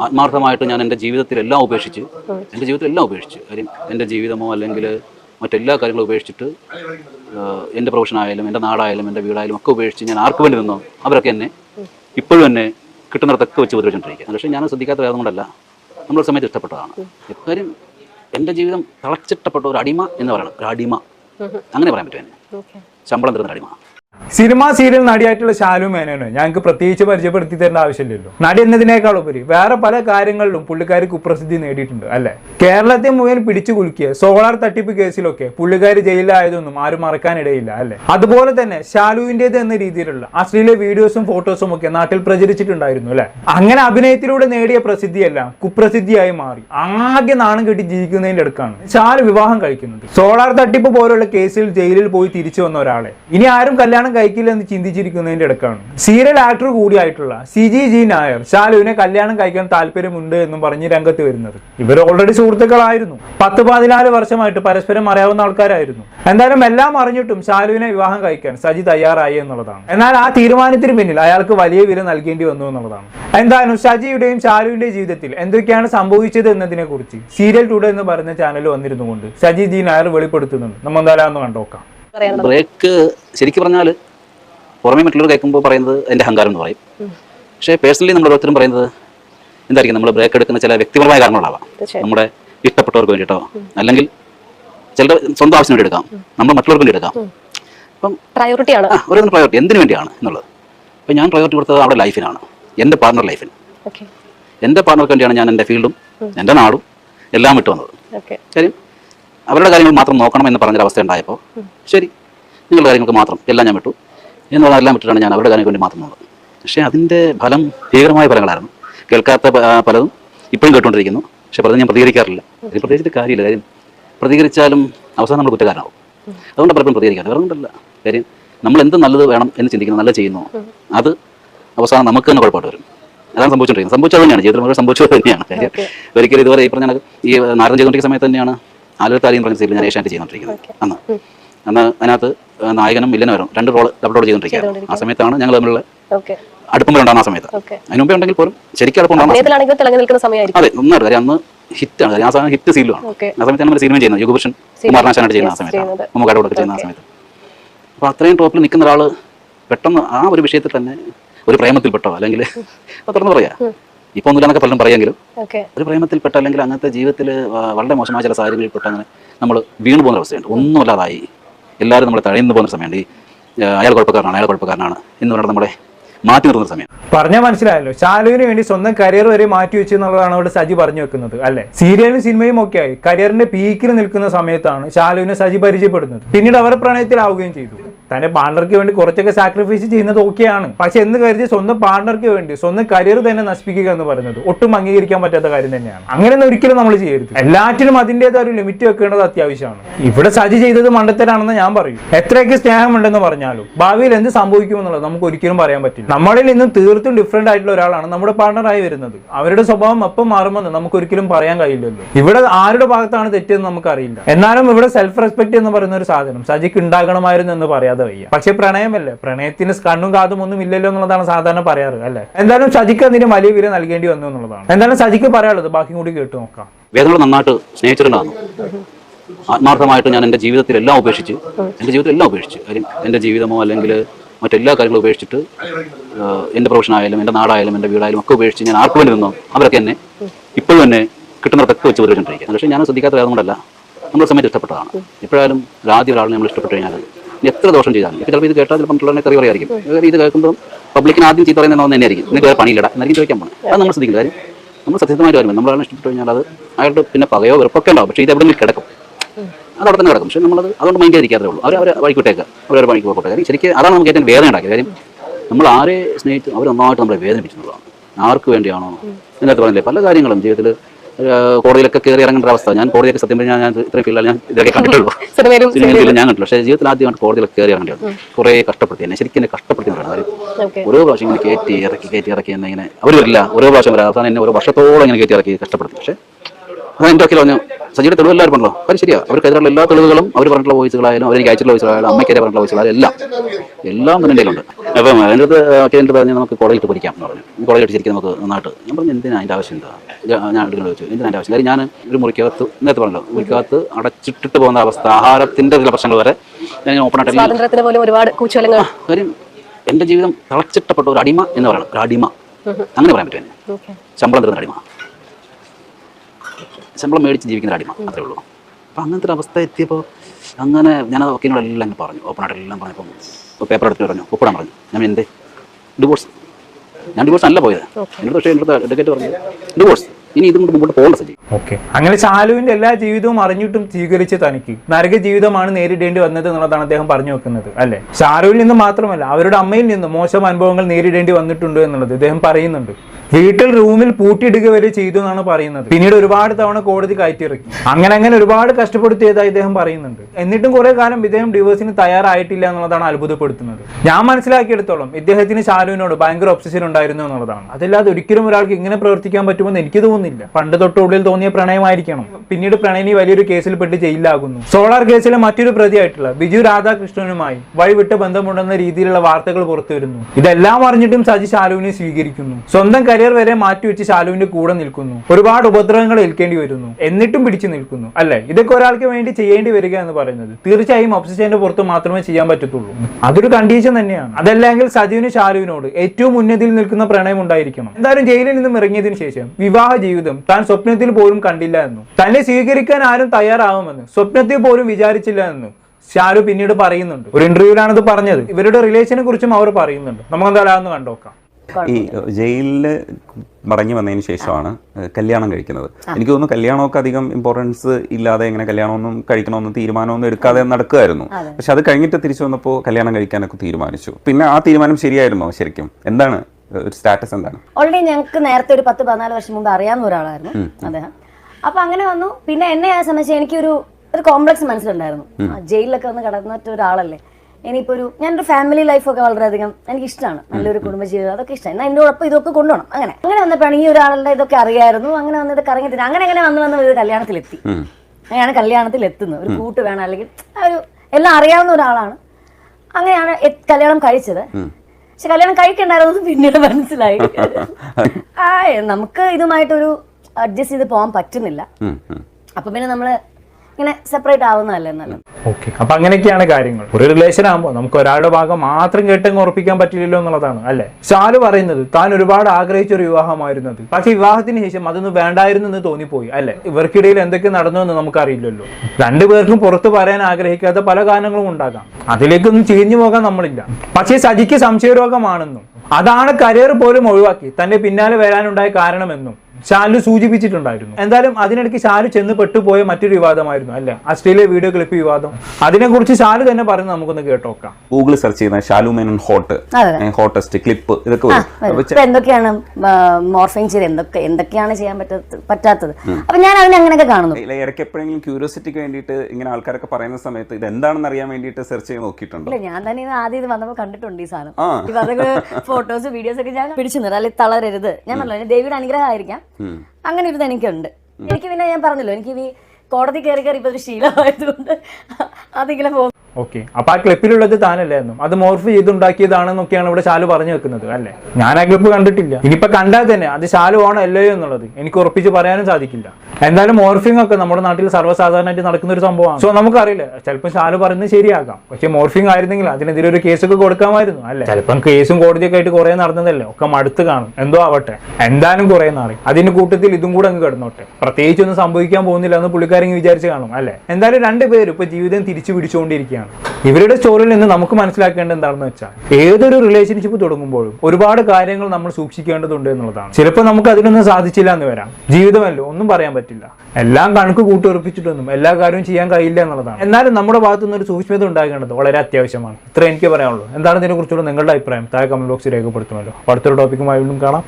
ആത്മാർത്ഥമായിട്ട് ഞാൻ എന്റെ ജീവിതത്തിലെല്ലാം ഉപേക്ഷിച്ച് എന്റെ ജീവിതത്തിൽ എല്ലാം ഉപേക്ഷിച്ച്. കാര്യം എന്റെ ജീവിതമോ അല്ലെങ്കിൽ മറ്റെല്ലാ കാര്യങ്ങളും ഉപേക്ഷിച്ചിട്ട് എന്റെ പ്രൊഫഷനായാലും എന്റെ നാടായാലും എന്റെ വീടായാലും ഒക്കെ ഉപേക്ഷിച്ച് ഞാൻ ആർക്ക് വേണ്ടി നിന്നോ അവരൊക്കെ എന്നെ ഇപ്പോഴും എന്നെ കിട്ടുന്നിടത്തൊക്കെ വെച്ച് ഉപദ്രവിച്ചുകൊണ്ടിരിക്കുക പക്ഷേ ഞാൻ ശ്രദ്ധിക്കാത്ത വേദം കൊണ്ടല്ല. നമ്മൾ സമയത്ത് ഇഷ്ടപ്പെട്ടതാണ്. കാര്യം എന്റെ ജീവിതം തളച്ചിട്ടപ്പെട്ട ഒരു അടിമ എന്ന് പറയണം. ഒരു അടിമ അങ്ങനെ പറയാൻ പറ്റും എന്നെ? ശമ്പളം തരുന്ന അടിമ സിനിമ സീരിയൽ നടിയായിട്ടുള്ള ശാലു മേനോനെ ഞങ്ങൾക്ക് പ്രത്യേകിച്ച് പരിചയപ്പെടുത്തി തരേണ്ട ആവശ്യമില്ലല്ലോ. നടി എന്നതിനേക്കാൾ ഉപരി വേറെ പല കാര്യങ്ങളിലും പുള്ളിക്കാരി കുപ്രസിദ്ധി നേടിയിട്ടുണ്ട് അല്ലെ? കേരളത്തെ മുഴുവൻ പിടിച്ചു കുലുക്കിയ സോളാർ തട്ടിപ്പ് കേസിലൊക്കെ പുള്ളിക്കാരി ജയിലിലായതൊന്നും ആരും മറക്കാനിടയില്ല അല്ലെ? അതുപോലെ തന്നെ ശാലുവിന്റെത് എന്ന രീതിയിലുള്ള അശ്ലീല വീഡിയോസും ഫോട്ടോസും ഒക്കെ നാട്ടിൽ പ്രചരിച്ചിട്ടുണ്ടായിരുന്നു അല്ലെ? അങ്ങനെ അഭിനയത്തിലൂടെ നേടിയ പ്രസിദ്ധിയെല്ലാം കുപ്രസിദ്ധിയായി മാറി. ആകെ നാണം കെട്ടി ജീവിക്കുന്നതിന്റെ അടുക്കാണ് ശാലു വിവാഹം കഴിക്കുന്നത്. സോളാർ തട്ടിപ്പ് പോലുള്ള കേസിൽ ജയിലിൽ പോയി തിരിച്ചു വന്ന ഒരാളെ. ഇനി ആരും കല്യാണം കഴിക്കില്ല എന്ന് ചിന്തിച്ചിരിക്കുന്നതിന്റെ ഇടക്കാണ്. സീരിയൽ ആക്ടർ കൂടിയായിട്ടുള്ള സി ജി ജി നായർ ശാലുവിനെ കല്യാണം കഴിക്കാൻ താല്പര്യമുണ്ട് എന്നും പറഞ്ഞ് രംഗത്ത് വരുന്നത്. ഇവർ ഓൾറെഡി സുഹൃത്തുക്കളായിരുന്നു. പത്ത് പതിനാല് വർഷമായിട്ട് പരസ്പരം അറിയാവുന്ന ആൾക്കാരായിരുന്നു. എന്തായാലും എല്ലാം അറിഞ്ഞിട്ടും ശാലുവിനെ വിവാഹം കഴിക്കാൻ സജി തയ്യാറായി എന്നുള്ളതാണ്. എന്നാൽ ആ തീരുമാനത്തിന് പിന്നിൽ അയാൾക്ക് വലിയ വില നൽകേണ്ടി വന്നു എന്നുള്ളതാണ്. എന്തായാലും സജിയുടെയും ശാലുവിന്റെയും ജീവിതത്തിൽ എന്തൊക്കെയാണ് സംഭവിച്ചത് എന്നതിനെ കുറിച്ച് സീരിയൽ ടുഡേ എന്ന് പറയുന്ന ചാനൽ വന്നിരുന്നു കൊണ്ട് സജി ജി നായർ വെളിപ്പെടുത്തുന്നുണ്ട്. നമ്മൾ എന്തായാലും ഒന്ന് കണ്ടോക്കാം. ബ്രേക്ക് ശരിക്കും പറഞ്ഞാൽ പുറമേ മറ്റുള്ളവർ കേൾക്കുമ്പോൾ പറയുന്നത് എന്റെ അഹങ്കാരം എന്ന് പറയും. പക്ഷേ പേഴ്സണലി നമ്മൾ ഓരോരുത്തരും പറയുന്നത് എന്തായിരിക്കും? നമ്മൾ ബ്രേക്ക് എടുക്കുന്ന ചില വ്യക്തിപരമായ കാരണങ്ങളാവാം. നമ്മുടെ ഇഷ്ടപ്പെട്ടവർക്ക് വേണ്ടിയിട്ടോ അല്ലെങ്കിൽ ചിലരുടെ സ്വന്തം ആവശ്യത്തിന് വേണ്ടി എടുക്കാം. നമ്മൾ മറ്റുള്ളവർക്ക് വേണ്ടി എടുക്കാം. അപ്പം പ്രയോറിറ്റി ആണ്. ഒരു പ്രയോറിറ്റി എന്തിനു വേണ്ടിയാണ് എന്നുള്ളത്? അപ്പം ഞാൻ പ്രയോറിറ്റി കൊടുത്തത് അവിടെ ലൈഫിനാണ് എന്റെ പാർട്ണർ ലൈഫിന് എന്റെ പാർട്ണർക്ക് വേണ്ടിയാണ് ഞാൻ എന്റെ ഫീൽഡും എന്റെ നാടും എല്ലാം വിട്ടു വന്നത്. ശരി അവരുടെ കാര്യങ്ങൾ മാത്രം നോക്കണം എന്ന് പറഞ്ഞൊരു അവസ്ഥ ഉണ്ടായപ്പോൾ ശരി നിങ്ങളുടെ കാര്യങ്ങൾക്ക് മാത്രം എല്ലാം ഞാൻ വിട്ടു. എന്ന് പറഞ്ഞാൽ എല്ലാം വിട്ടിട്ടാണ് ഞാൻ അവരുടെ കാര്യങ്ങൾക്ക് വേണ്ടി മാത്രം നോക്കുന്നത്. പക്ഷേ അതിന്റെ ഫലം ഭീകരമായ ഫലങ്ങളായിരുന്നു. കേൾക്കാത്ത പലതും ഇപ്പോഴും കേട്ടുകൊണ്ടിരിക്കുന്നു. പക്ഷേ പലതും ഞാൻ പ്രതികരിക്കാറില്ല. അതിൽ പ്രതികരിച്ചിട്ട് കാര്യമില്ല. കാര്യം പ്രതികരിച്ചാലും അവസാനം നമ്മൾ കുറ്റക്കാരനാവും. അതുകൊണ്ട് പലപ്പോഴും പ്രതികരിക്കാറ് വേറെ കാര്യം നമ്മൾ എന്ത് നല്ലത് വേണം എന്ന് ചിന്തിക്കുന്നു നല്ല ചെയ്യുന്നു അത് അവസാനം നമുക്ക് തന്നെ കുഴപ്പമായിട്ട് വരും. അതാണ് സംഭവിച്ചുകൊണ്ടിരിക്കുന്നത്. സംഭവിച്ചത് തന്നെയാണ്. ജീവിതത്തിൽ സംഭവിച്ചത് തന്നെയാണ്. കാര്യം ഒരിക്കലും ഇതുവരെ ഈ പറഞ്ഞ ഈ നാരദം ചെയ്തുകൊണ്ടിരിക്കുന്ന സമയത്ത് തന്നെയാണ് ആലുവത്താലിയും പറഞ്ഞ സീരിയൽ ഞാൻ ഏഷ്യാനെറ്റ് ചെയ്തുകൊണ്ടിരിക്കുന്നത്. അന്ന്. അന്ന് അതിനകത്ത് നായകനും വില്ലനും വരും രണ്ട് റോൾ ഡബിൾ റോൾ ചെയ്തുകൊണ്ടിരിക്കുകയാണ് ആ സമയത്താണ് ഞങ്ങൾ തമ്മിലുള്ള അടുപ്പം ഉണ്ടാകുന്ന ആ സമയത്ത്. അതിന് മുമ്പേ ഉണ്ടെങ്കിൽ പോലും ശരിക്കും അടുപ്പം ഉണ്ടാകുന്ന അതെ കാര്യം അന്ന് ഹിറ്റ് ആണ്. ആ സാധനം ഹിറ്റ് സീലുമാണ് ആണ്. ആ സമയത്ത് നമ്മൾ സിനിമ ചെയ്യുന്നത്. യുഗപുരുഷൻ കുമാരനാശാനായിട്ട് ചെയ്യുന്ന ആ സമയത്ത് ചെയ്യുന്നത്. മമ്മൂക്കാടോടൊക്കെ ചെയ്യുന്ന ആ സമയത്ത്. അപ്പോൾ അത്രയും ടോപ്പിൽ നിൽക്കുന്ന ഒരാൾ പെട്ടെന്ന് ആ ഒരു വിഷയത്തിൽ തന്നെ ഒരു പ്രേമത്തിൽപ്പെട്ടോ അല്ലെങ്കിൽ തുറന്നു പറയാ. ഇപ്പോൾ ഒന്നുമില്ലെന്നൊക്കെ പലരും പറയാമെങ്കിലും ഒരു പ്രേമത്തിൽപ്പെട്ട അല്ലെങ്കിൽ അങ്ങനത്തെ ജീവിതത്തിൽ വളരെ മോശമായ ചില സാഹചര്യങ്ങളിൽപ്പെട്ട് അങ്ങനെ നമ്മൾ വീണ് പോകുന്ന അവസ്ഥയുണ്ട് ഒന്നുമല്ലാതായി. എല്ലാവരും നമ്മളെ തഴയുന്നു പോകുന്ന സമയമുണ്ട്. ഈ അയാൾ കുഴപ്പക്കാരനാണ് അയാൾ കുഴപ്പക്കാരനാണ് എന്ന് പറഞ്ഞാൽ നമ്മളെ മാറ്റി നിർത്തുന്ന സമയം. പറഞ്ഞാൽ മനസ്സിലായല്ലോ. ശാലുവിന് വേണ്ടി സ്വന്തം കരിയർ വരെ മാറ്റി വെച്ചു എന്നുള്ളതാണ് അവിടെ സജി പറഞ്ഞു വെക്കുന്നത് അല്ലെ? സീരിയലും സിനിമയും ഒക്കെ ആയി. കരിയറിന്റെ പീക്കിൽ നിൽക്കുന്ന സമയത്താണ് ശാലുവിനെ സജി പരിചയപ്പെടുന്നത്. പിന്നീട് അവർ പ്രണയത്തിലാവുകയും ചെയ്തു. തന്റെ പാർട്ണർക്ക് വേണ്ടി കുറച്ചൊക്കെ സാക്രിഫൈസ് ചെയ്യുന്നത് ഓക്കെയാണ്. പക്ഷെ എന്ന് കരുതി സ്വന്തം പാർട്ണർക്ക് വേണ്ടി സ്വന്തം കരിയർ തന്നെ നശിപ്പിക്കുക എന്ന് പറയുന്നത് ഒട്ടും അംഗീകരിക്കാൻ പറ്റാത്ത കാര്യം തന്നെയാണ്. അങ്ങനെ ഒരിക്കലും നമ്മൾ ചെയ്യരുത്. എല്ലാറ്റിനും അതിന്റെതായ ഒരു ലിമിറ്റ് വെക്കേണ്ടത് അത്യാവശ്യമാണ്. ഇവിടെ സജി ചെയ്തത് മണ്ടത്തരാണെന്ന് ഞാൻ പറയും. എത്രയൊക്കെ സ്നേഹമുണ്ടെന്ന് പറഞ്ഞാലും ഭാവിയിൽ എന്ത് സംഭവിക്കുമെന്നുള്ളത് നമുക്ക് ഒരിക്കലും പറയാൻ പറ്റില്ല. നമ്മളിൽ നിന്നും തീർത്തും ഡിഫറെന്റ് ആയിട്ടുള്ള ഒരാളാണ് നമ്മുടെ പാർട്ണറായി വരുന്നത്. അവരുടെ സ്വഭാവം എപ്പം മാറുമെന്ന് നമുക്ക് ഒരിക്കലും പറയാൻ കഴിയില്ലല്ലോ. ഇവിടെ ആരുടെ ഭാഗത്താണ് തെറ്റെന്ന് നമുക്കറിയില്ല. എന്നാലും ഇവിടെ സെൽഫ് റെസ്പെക്ട് എന്ന് പറയുന്ന ഒരു സാധനം സജിക്ക് ഉണ്ടാകണമായിരുന്നു എന്ന് പറയാതെ വയ്യ. പക്ഷെ പ്രണയമല്ലേ? പ്രണയത്തിന് കണ്ണും കാതും ഒന്നും ഇല്ലല്ലോ എന്നുള്ളതാണ് സാധാരണ പറയാറ് അല്ലേ? എന്തായാലും സജിക്ക് അതിന് വലിയ വില നൽകേണ്ടി വന്നു എന്നുള്ളതാണ്. എന്തായാലും സജിക്ക് പറയാനുള്ളത് ബാക്കി കൂടി കേട്ട് നോക്കാം. വേദങ്ങൾ നന്നായിട്ട് സ്നേഹിച്ചിട്ടുണ്ടാകുന്നു ആത്മാർത്ഥമായിട്ട് ഞാൻ എന്റെ ജീവിതത്തിൽ എല്ലാം ഉപേക്ഷിച്ച് എന്റെ ജീവിതത്തിൽ എല്ലാം ഉപേക്ഷിച്ച് കാര്യം എന്റെ ജീവിതമോ അല്ലെങ്കിൽ മറ്റെല്ലാ കാര്യങ്ങളും ഉപേക്ഷിച്ചിട്ട് എന്റെ എന്റെ പ്രൊഫഷനായാലും എന്റെ നാടായാലും എന്റെ വീടായാലും ഒക്കെ ഉപേക്ഷിച്ച് ഞാൻ ആർക്ക് വേണ്ടി നിന്നോ? അവരൊക്കെ എന്നെ ഇപ്പോഴും എന്നെ കിട്ടുന്നിടത്തൊക്കെ വെച്ച് ഉപദ്രവിച്ചുകൊണ്ടിരിക്കുക പക്ഷേ ഞാൻ ശ്രദ്ധിക്കാത്ത വേദം കൊണ്ടല്ല നമ്മൾ സമയത്ത് ഇഷ്ടപ്പെട്ടതാണ്. എപ്പോഴായാലും ആദ്യ ഒരാളിനെ നമ്മൾ ഇഷ്ടപ്പെട്ടു കഴിഞ്ഞാൽ എത്ര ദോഷം ചെയ്താലും ഇപ്പം ചിലപ്പോൾ ഇത് കേട്ടാൽ ചിലപ്പോൾ മറ്റുള്ളവരെ കറി പറയായിരിക്കും. ഇത് കേൾക്കുമ്പോൾ പബ്ലിക്കിന് ആദ്യം ചീത്ത പറയുന്നത് തന്നെ ആയിരിക്കും നിങ്ങൾക്ക് വേറെ പണിയില്ലടാ. എന്നായിരിക്കും ചോദിക്കാൻ പോകണം അത് നമ്മൾ ശ്രദ്ധിക്കില്ല കാര്യം നമ്മൾ സത്യസന്ധമായിട്ട് വരുമ്പോൾ നമ്മളാണ് ഇഷ്ടപ്പെട്ട് കഴിഞ്ഞാൽ അത് അയാളുടെ പിന്നെ പകയോ വെറുപ്പൊക്കെ ഉണ്ടാവും. പക്ഷേ ഇത് എവിടെ കിടക്കും. അത് അവിടെ തന്നെ കിടക്കും. പക്ഷേ നമ്മളത് അതുകൊണ്ട് മൈൻഡ് ചെയ്തിരിക്കാതെ ഉള്ളൂ. അവർ അവരെ വഴിക്കോട്ടേക്ക്. അവരവരെ വഴിക്ക് പോകട്ടെ കാര്യം ശരിക്കും അതാണ് നമുക്ക് ഏറ്റവും വേദന ഉണ്ടാക്കിയത്. കാര്യം നമ്മൾ ആരെ സ്നേഹിച്ച് അവർ നന്നായിട്ട് നമ്മളെ വേദനിപ്പിച്ചിട്ടുള്ളതാണ് ആർക്ക് വേണ്ടിയാണോ? എന്നൊക്കെ പറഞ്ഞില്ലേ പല കാര്യങ്ങളും ജീവിതത്തിൽ കോടതിയിലൊക്കെ കയറി ഇറങ്ങേണ്ട ഒരു അവസ്ഥ. ഞാൻ കോടതിയൊക്കെ സത്യം പറഞ്ഞാൽ ഞാൻ ഇത്രയും ഫീൽ ഞാൻ ഇതൊക്കെ കണ്ടിട്ടുള്ളൂ. സിനിമയിൽ ഞാൻ കണ്ടിട്ടുള്ളൂ പക്ഷേ ജീവിതത്തിൽ ആദ്യമായിട്ട് കോടതിയിലൊക്കെ കയറി ഇറങ്ങേണ്ടത് കുറേ കഷ്ടപ്പെടുത്തി എന്നെ ശരിക്കും എന്നെ കഷ്ടപ്പെടുത്തി പറയുന്നത് ഓരോ പ്രാവശ്യം ഇങ്ങനെ കയറ്റി ഇറക്കി കയറ്റി ഇറക്കി എന്നെ ഇങ്ങനെ അവർ വരില്ല. ഓരോ പ്രാവശ്യം വരാം. അവസാനം എന്നെ ഓരോ വർഷത്തോളം ഇങ്ങനെ കയറ്റി ഇറക്കി കഷ്ടപ്പെടുത്തി. പക്ഷേ അത് എന്റെ പറഞ്ഞു സജിയുടെ തെളിവ് എല്ലാവരും പറഞ്ഞല്ലോ കാര്യം ശരിയാ എതിരുള്ള എല്ലാ തെളിവുകളും അവർ പറഞ്ഞിട്ടുള്ള വോയിസുകളായാലും അവരെനിക്ക് അയച്ചിട്ടുള്ള വോയിസുകളായാലും അമ്മയ്ക്കെതിരെ പറഞ്ഞിട്ടുള്ള വോയിസുകളായാലും എല്ലാം. എല്ലാം തന്നെ എന്റെ അപ്പം എന്റെ അടുത്ത് ഒക്കെ പറഞ്ഞാൽ നമുക്ക് കോളേജിൽ പഠിക്കാം എന്ന് പറഞ്ഞു. കോളേജ് ശരിക്കും നമുക്ക് നന്നായിട്ട്. ഞാൻ പറഞ്ഞു എന്തിനാ അതിന്റെ ആവശ്യം എന്താ? ഞാൻ- എടുക്കുന്നത് ചോദിച്ചു എന്തിനാ അതിന്റെ ആവശ്യം? കാര്യം ഞാൻ ഒരു മുറിക്കകത്ത് നേരത്തെ പറഞ്ഞല്ലോ മുറിക്കകത്ത് അടച്ചിട്ടിട്ട് പോകുന്ന അവസ്ഥ ആഹാരത്തിന്റെ ചില പ്രശ്നങ്ങൾ വരെ ഞാൻ ഓപ്പൺ ആയിട്ട് ഒരുപാട് കാര്യം എന്റെ ജീവിതം തളച്ചിട്ടപ്പെട്ട ഒരു അടിമ എന്ന് പറയണം. ഒരു അടിമ. അങ്ങനെ പറയാൻ പറ്റും ശമ്പളം തരുന്ന അടിമ. ശമ്പളം മേടിച്ച് ജീവിക്കുന്ന അടിമ അത്രേ ഉള്ളൂ. അപ്പം അങ്ങനത്തെ ഒരു അവസ്ഥ എത്തിയപ്പോൾ അങ്ങനെ ഞാനത് വക്കീലിനോടെല്ലാം അങ്ങ് പറഞ്ഞു ഓപ്പണായിട്ട് എല്ലാം പറഞ്ഞപ്പം പേപ്പർ എടുത്ത് പറഞ്ഞു ഒപ്പിടാൻ പറഞ്ഞു. ഞാൻ എന്തേ? ഡിവോഴ്സ് ഞാൻ ഡിവോഴ്സ് അല്ല പോയത്. എന്നോട് പക്ഷേ എന്റെ അഡ്വക്കേറ്റ് പറഞ്ഞു ഡിവോഴ്സ് ഇനി ഇതും കൊണ്ട് മുമ്പോട്ട് പോകണ്ട സജി. ഓക്കെ അങ്ങനെ ശാലുവിന്റെ എല്ലാ ജീവിതവും അറിഞ്ഞിട്ടും സ്വീകരിച്ച് തനിക്ക് നരക ജീവിതമാണ് നേരിടേണ്ടി വന്നത് എന്നുള്ളതാണ് അദ്ദേഹം പറഞ്ഞു വെക്കുന്നത് അല്ലെ? ഷാരുവിൽ നിന്ന് മാത്രമല്ല അവരുടെ അമ്മയിൽ നിന്ന് മോശം അനുഭവങ്ങൾ നേരിടേണ്ടി വന്നിട്ടുണ്ട് എന്നുള്ളത് അദ്ദേഹം പറയുന്നുണ്ട്. വീട്ടിൽ റൂമിൽ പൂട്ടിയിടുക വരെ ചെയ്തു എന്നാണ് പറയുന്നത്. പിന്നീട് ഒരുപാട് തവണ കോടതി കയറ്റിയിറക്കി. അങ്ങനെ അങ്ങനെ ഒരുപാട് കഷ്ടപ്പെടുത്തിയതായി ഇദ്ദേഹം പറയുന്നുണ്ട്. എന്നിട്ടും കുറെ കാലം ഇദ്ദേഹം ഡിവോഴ്സിന് തയ്യാറായിട്ടില്ല എന്നുള്ളതാണ് അത്ഭുതപ്പെടുത്തുന്നത്. ഞാൻ മനസ്സിലാക്കിയെടുത്തോളം ഇദ്ദേഹത്തിന് ശാലുവിനോട് ഭയങ്കര ഒബ്സഷൻ ഉണ്ടായിരുന്നു എന്നുള്ളതാണ്. അതല്ലാതെ ഒരിക്കലും ഒരാൾക്ക് ഇങ്ങനെ പ്രവർത്തിക്കാൻ പറ്റുമെന്ന് എനിക്ക് തോന്നുന്നില്ല. പണ്ട് തൊട്ട് ഉള്ളിൽ തോന്നിയ പ്രണയമായിരിക്കണം. പിന്നീട് പ്രണയിനി വലിയൊരു കേസിൽ പെട്ട് ജയിലിലാകുന്നു. സോളാർ കേസിലെ മറ്റൊരു പ്രതിയായിട്ടുള്ള ബിജു രാധാകൃഷ്ണനുമായി വഴിവിട്ട് ബന്ധമുണ്ടെന്ന രീതിയിലുള്ള വാർത്തകൾ പുറത്തു വരുന്നു ഇതെല്ലാം അറിഞ്ഞിട്ടും സജി ശാലുവിനെ സ്വീകരിക്കുന്നു. സ്വന്തം കരിയർ വരെ മാറ്റി മാറ്റിവെച്ച് ശാലുവിന്റെ കൂടെ നിൽക്കുന്നു. ഒരുപാട് ഉപദ്രവങ്ങൾ ഏൽക്കേണ്ടി വരുന്നു. എന്നിട്ടും പിടിച്ചു നിൽക്കുന്നു. അല്ലെ? ഇതൊക്കെ ഒരാൾക്ക് വേണ്ടി ചെയ്യേണ്ടി വരിക എന്ന് പറയുന്നത്. തീർച്ചയായും ഒബ്സഷന്റെ പുറത്ത് മാത്രമേ ചെയ്യാൻ പറ്റത്തുള്ളൂ. അതൊരു കണ്ടീഷൻ തന്നെയാണ്. അതല്ലെങ്കിൽ സജീവിന് ശാലുവിനോട് ഏറ്റവും ഉന്നതിയിൽ നിൽക്കുന്ന പ്രണയം ഉണ്ടായിരിക്കണം. എന്തായാലും ജയിലിൽ നിന്നും ഇറങ്ങിയതിനു ശേഷം വിവാഹ ജീവിതം താൻ സ്വപ്നത്തിൽ പോലും കണ്ടില്ല എന്നും തന്നെ സ്വീകരിക്കാൻ ആരും തയ്യാറാവുമെന്ന് സ്വപ്നത്തിൽ പോലും വിചാരിച്ചില്ല എന്നും ഷാരു പിന്നീട് പറയുന്നുണ്ട്. ഒരു ഇന്റർവ്യൂവിലാണ് ഇത് പറഞ്ഞത്. ഇവരുടെ റിലേഷനെ കുറിച്ചും അവർ പറയുന്നുണ്ട്. നമുക്ക് എന്തായാലും കണ്ടോക്കാം. ഈ ജയിലിൽ മടങ്ങി വന്നതിന് ശേഷമാണ് കല്യാണം കഴിക്കുന്നത്. എനിക്ക് തോന്നുന്നു കല്യാണമൊക്കെ അധികം ഇമ്പോർട്ടൻസ് ഇല്ലാതെ ഇങ്ങനെ കല്യാണമൊന്നും കഴിക്കണമെന്നും തീരുമാനമൊന്നും എടുക്കാതെ നടക്കുമായിരുന്നു പക്ഷെ അത് കഴിഞ്ഞിട്ട് തിരിച്ചു വന്നപ്പോൾ കല്യാണം കഴിക്കാനൊക്കെ തീരുമാനിച്ചു. പിന്നെ ആ തീരുമാനം ശരിയായിരുന്നോ ശരിക്കും? എന്താണ് ഒരു സ്റ്റാറ്റസ് എന്താണ്? ഓൾറെഡി ഞങ്ങൾക്ക് നേരത്തെ ഒരു പത്ത് പതിനാല് വർഷം മുമ്പ് അറിയാവുന്ന ഒരാളായിരുന്നു അദ്ദേഹം. അപ്പൊ അങ്ങനെ വന്നു. പിന്നെ എന്നെ ആ സംബന്ധിച്ച് എനിക്കൊരു ഒരു കോംപ്ലക്സ് മനസ്സിലുണ്ടായിരുന്നു. ജയിലിലൊക്കെ വന്ന് കടന്നിട്ട് ഒരാളല്ലേ ഇനിയിപ്പോ ഒരു ഞാനൊരു ഫാമിലി ലൈഫൊക്കെ വളരെയധികം എനിക്ക് ഇഷ്ടമാണ് നല്ലൊരു കുടുംബജീവിതം അതൊക്കെ ഇഷ്ടമാണ് എന്നാൽ എന്റെ ഒപ്പം ഇതൊക്കെ കൊണ്ടുപോകണം അങ്ങനെ. അങ്ങനെ വന്നപ്പോഴാണ് ഈ ഒരാളുടെ ഇതൊക്കെ അറിയായിരുന്നു. അങ്ങനെ വന്ന് ഇതൊക്കെ ഇറങ്ങിയിട്ട് അങ്ങനെ അങ്ങനെ വന്ന് വന്ന് ഇത് കല്യാണത്തിലെത്തി. എത്തി അങ്ങനെയാണ് കല്യാണത്തിൽ എത്തുന്നത് ഒരു കൂട്ട് വേണം. അല്ലെങ്കിൽ ഒരു എല്ലാം അറിയാവുന്ന ഒരാളാണ്. അങ്ങനെയാണ് കല്യാണം കഴിച്ചത്. പക്ഷെ കല്യാണം കഴിക്കണ്ടായിരുന്നു പിന്നീട് മനസ്സിലായി. ആ നമുക്ക് ഇതുമായിട്ടൊരു അഡ്ജസ്റ്റ് ചെയ്ത് പോകാൻ പറ്റുന്നില്ല. അപ്പൊ പിന്നെ നമ്മൾ ഇങ്ങനെ സെപ്പറേറ്റ് ആവുന്നതല്ലേ ഓക്കെ അപ്പൊ അങ്ങനെയൊക്കെയാണ് കാര്യങ്ങൾ. ഒരു റിലേഷൻ ആകുമ്പോൾ നമുക്ക് ഒരാളുടെ ഭാഗം മാത്രം കേട്ടങ്ങ് ഉറപ്പിക്കാൻ പറ്റില്ലല്ലോ എന്നുള്ളതാണ് അല്ലെ? ചാലു പറയുന്നത് താൻ ഒരുപാട് ആഗ്രഹിച്ച ഒരു വിവാഹമായിരുന്നത്. പക്ഷേ വിവാഹത്തിന് ശേഷം അതൊന്നും വേണ്ടായിരുന്നു എന്ന് തോന്നിപ്പോയി അല്ലെ? ഇവർക്കിടയിൽ എന്തൊക്കെ നടന്നു എന്ന് നമുക്കറിയില്ലല്ലോ. രണ്ടുപേർക്കും പുറത്തു പറയാൻ ആഗ്രഹിക്കാത്ത പല കാരണങ്ങളും ഉണ്ടാകാം. അതിലേക്കൊന്നും ചീഞ്ഞു പോകാൻ നമ്മളില്ല. പക്ഷേ സജിക്ക് സംശയരോഗമാണെന്നും അതാണ് കരിയർ പോലും ഒഴിവാക്കി തന്റെ പിന്നാലെ വരാനുണ്ടായ കാരണമെന്നും ഷാലു സൂചിപ്പിച്ചിട്ടുണ്ടായിരുന്നു. എന്തായാലും അതിനിടയ്ക്ക് ഷാലു ചെന്ന് പെട്ടുപോയ മറ്റൊരു വിവാദമായിരുന്നു അല്ല? ഓസ്ട്രേലിയ വീഡിയോ ക്ലിപ്പ് വിവാദം. അതിനെക്കുറിച്ച് ഷാലു തന്നെ പറയുന്നത് നമുക്കൊന്ന് കേട്ടോക്കാം. ഗൂഗിൾ സെർച്ച് ചെയ്യുന്ന Shalu Menon hot. Hottest clip ഇതൊക്കെ എന്തൊക്കെയാണ് മോർഫിംഗ് ചെയ്ത് എന്തൊക്കെ എന്തൊക്കെയാണ് ചെയ്യാൻ പറ്റാത്തത്? അപ്പൊ ഞാൻ അതിനെ അങ്ങനെയൊക്കെ കാണുന്നു. ഇല്ല, ഇടയ്ക്ക് എപ്പോഴെങ്കിലും ക്യൂരിയോസിറ്റിക്ക് വേണ്ടിയിട്ട് ഇങ്ങനെ ആൾക്കാരൊക്കെ പറയുന്ന സമയത്ത് ഇത് എന്താണെന്ന് അറിയാൻ വേണ്ടിയിട്ട് സെർച്ച് ചെയ്ത് നോക്കിയിട്ടുണ്ട്? ഇല്ല ഞാൻ തന്നെ ഇത് ആദ്യം ഇത് വന്നപ്പോൾ കണ്ടിട്ടുണ്ട് ഈ സാധനം. ഫോട്ടോസ് വീഡിയോസ് ഒക്കെ ഞാൻ പിടിച്ചു അല്ലെങ്കിൽ തളരരുത്. ഞാൻ പറഞ്ഞു ദൈവയുടെ അനുഗ്രഹമായിരിക്കാം. അങ്ങനെ ഒരു തനിക്കുണ്ട്. എനിക്ക് പിന്നെ ഞാൻ പറഞ്ഞല്ലോ എനിക്ക് ഈ കോടതി കയറി കയറി ഇപ്പൊ ഒരു ശീലമായതുകൊണ്ട് അതിങ്ങനെ പോകും. ഓക്കെ. അപ്പൊ ആ ക്ലിപ്പിലുള്ളത് താനല്ലായിരുന്നു അത് മോർഫ് ചെയ്തുണ്ടാക്കിയതാണെന്നൊക്കെയാണ് ഇവിടെ ശാലു പറഞ്ഞു വെക്കുന്നത് അല്ലേ? ഞാൻ ആ ക്ലിപ്പ് കണ്ടിട്ടില്ല. ഇനിയിപ്പോ കണ്ടാൽ തന്നെ അത് ശാലു ആണോ അല്ലയോ എന്നുള്ളത് എനിക്ക് ഉറപ്പിച്ച് പറയാനും സാധിക്കില്ല. എന്തായാലും മോർഫിംഗ് ഒക്കെ നമ്മുടെ നാട്ടിൽ സർവസാധാരണമായിട്ട് നടക്കുന്ന ഒരു സംഭവമാണ്. സോ നമുക്കറിയില്ല ചിലപ്പോൾ ശാലു പറയുന്നത് ശരിയാകാം. പക്ഷെ മോർഫിംഗ് ആയിരുന്നെങ്കിൽ അതിനെതിരെ ഒരു കേസൊക്കെ കൊടുക്കാമായിരുന്നു അല്ലേ? ചിലപ്പം കേസും കോടതിയൊക്കെ ആയിട്ട് കുറെ നടന്നതല്ലേ? ഒക്കെ മടുത്ത് കാണും. എന്തോ ആവട്ടെ. എന്തായാലും കുറെ നാറി. അതിന്റെ കൂട്ടത്തിൽ ഇതും കൂടെ അങ്ങ് കിടന്നോട്ടെ. പ്രത്യേകിച്ചൊന്നും സംഭവിക്കാൻ പോകുന്നില്ല എന്ന് പുള്ളിക്കാരെങ്കിൽ വിചാരിച്ച് കാണും അല്ലേ? എന്തായാലും രണ്ടുപേരും ഇപ്പൊ ജീവിതം തിരിച്ചു പിടിച്ചുകൊണ്ടിരിക്കുകയാണ്. ഇവരുടെ സ്റ്റോറിയിൽ നിന്ന് നമുക്ക് മനസ്സിലാക്കേണ്ടത് എന്താണെന്ന് വെച്ചാൽ ഏതൊരു റിലേഷൻഷിപ്പ് തുടങ്ങുമ്പോഴും ഒരുപാട് കാര്യങ്ങൾ നമ്മൾ സൂക്ഷിക്കേണ്ടതുണ്ട് എന്നുള്ളതാണ്. ചിലപ്പോൾ നമുക്ക് അതിനൊന്നും സാധിച്ചില്ല എന്ന് വരാം. ജീവിതമല്ലോ? ഒന്നും പറയാൻ പറ്റില്ല. എല്ലാം കണക്ക് കൂട്ടുറപ്പിച്ചിട്ടൊന്നും എല്ലാ കാര്യവും ചെയ്യാൻ കഴിയില്ല എന്നുള്ളതാണ്. എന്നാലും നമ്മുടെ ഭാഗത്തു നിന്ന് ഒരു സൂക്ഷ്മത ഉണ്ടാകേണ്ടത് വളരെ അത്യാവശ്യമാണ്. ഇത്ര എനിക്ക് പറയാനുള്ളൂ. എന്താണ് ഇതിനെക്കുറിച്ചുള്ള നിങ്ങളുടെ അഭിപ്രായം? താഴെ കമന്റ് ബോക്സിൽ രേഖപ്പെടുത്തുമല്ലോ. അടുത്തൊരു ടോപ്പിക്കുമായി വീണ്ടും കാണാം.